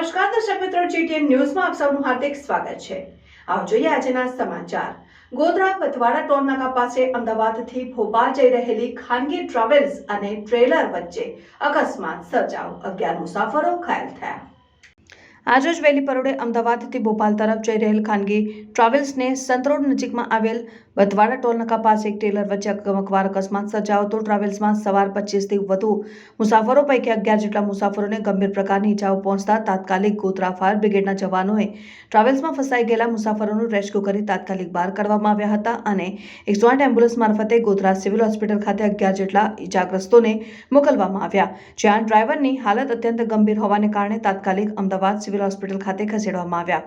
BTN ન્યૂઝમાં આપ સૌનું હાર્દિક સ્વાગત છે. આવો જોઈએ આજના સમાચાર. ગોધરા પથવાડા ટોલ નાકા પાસે અમદાવાદથી ભોપાલ જઈ રહેલી ખાનગી ટ્રાવેલ્સ અને ટ્રેલર વચ્ચે અકસ્માત સર્જાયો. અગિયાર મુસાફરો ઘાયલ થયા. આજરોજ વહેલી પરોડે અમદાવાદથી ભોપાલ તરફ જઈ રહેલ ખાનગી ટ્રાવેલ્સને સંતરોડ નજીકમાં આવેલ બતવાડા ટોલનાકા પાસે એક ટ્રેલર વચ્ચે અકસ્માત અકસ્માત સર્જાયો ટ્રાવેલ્સમાં સવાર પચીસથી વધુ મુસાફરો પૈકી અગિયાર જેટલા મુસાફરોને ગંભીર પ્રકારની ઈજાઓ પહોંચતા તાત્કાલિક ગોત્રા ફાયર બ્રિગેડના જવાનોએ ટ્રાવેલ્સમાં ફસાઈ ગયેલા મુસાફરોનું રેસ્ક્યુ કરી તાત્કાલિક બહાર કાઢવામાં આવ્યા હતા અને એકસો આઠ એમ્બ્યુલન્સ મારફતે ગોધરા સિવિલ હોસ્પિટલ ખાતે અગિયાર જેટલા ઇજાગ્રસ્તોને મોકલવામાં આવ્યા. જ્યાં ડ્રાઈવરની હાલત અત્યંત ગંભીર હોવાને કારણે તાત્કાલિક અમદાવાદ સિવિલ હોસ્પિટલ ખાતે ખસેડવામાં આવ્યા.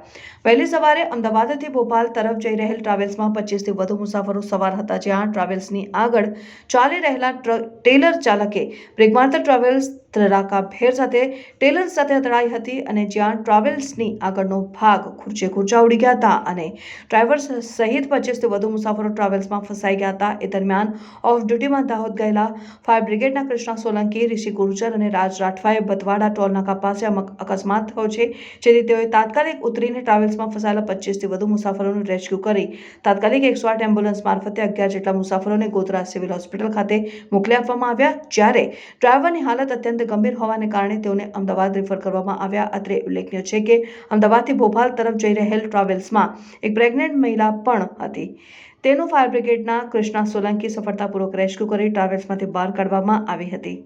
વહેલી સવારે અમદાવાદથી ભોપાલ તરફ જઈ રહેલ ટ્રાવેલ્સમાં પચીસથી વધુ મુસાફરો સવાર હતા જ્યાં ટ્રાવેલ્સની આગળ ચાલી રહેલા ટેલર ચાલકે બ્રેક ટ્રાવેલ્સ ધડાકા ભેર સાથે, ટેલર સાથે અથડાઈ હતી અને જ્યાં ટ્રાવેલ્સની આગળનો ભાગ ખુરચે ખુરચા ઉડી ગયા હતા અને ડ્રાઈવર સહિત પચીસથી વધુ મુસાફરો ટ્રાવેલ્સમાં ફસાઈ ગયા હતા. એ દરમિયાન ઓફ ડ્યુટીમાં દાહોદ ગયેલા ફાયર બ્રિગેડના કૃષ્ણા સોલંકી, ઋષિ ગુર્જર અને રાજ રાઠવાએ બતવાડા ટોલનાકા પાસે અકસ્માત થયો છે, જેથી તેઓએ તાત્કાલિક ઉતરીને ટ્રાવેલ્સમાં ફસાયેલા પચીસથી વધુ મુસાફરોનું રેસ્ક્યુ કરી, તાત્કાલિક એકસો આઠ એમ્બ્યુલન્સ મારફતે અગિયાર જેટલા મુસાફરોને ગોધરા સિવિલ હોસ્પિટલ ખાતે મોકલી આપવામાં આવ્યા, જ્યારે ડ્રાઈવરની હાલત અત્યંત ગંભીર હોવાને કારણે તેઓને અમદાવાદ રેફર કરવામાં આવ્યા. અત્રે ઉલ્લેખનીય છે કે અમદાવાદથી ભોપાલ તરફ જઈ રહેલ ટ્રાવેલ્સમાં એક પ્રેગ્નેન્ટ મહિલા પણ હતી. તેનું ફાયર બ્રિગેડના કૃષ્ણા સોલંકી સફળતાપૂર્વક રેસ્ક્યુ કરી ટ્રાવેલ્સમાંથી બહાર કાઢવામાં આવી હતી.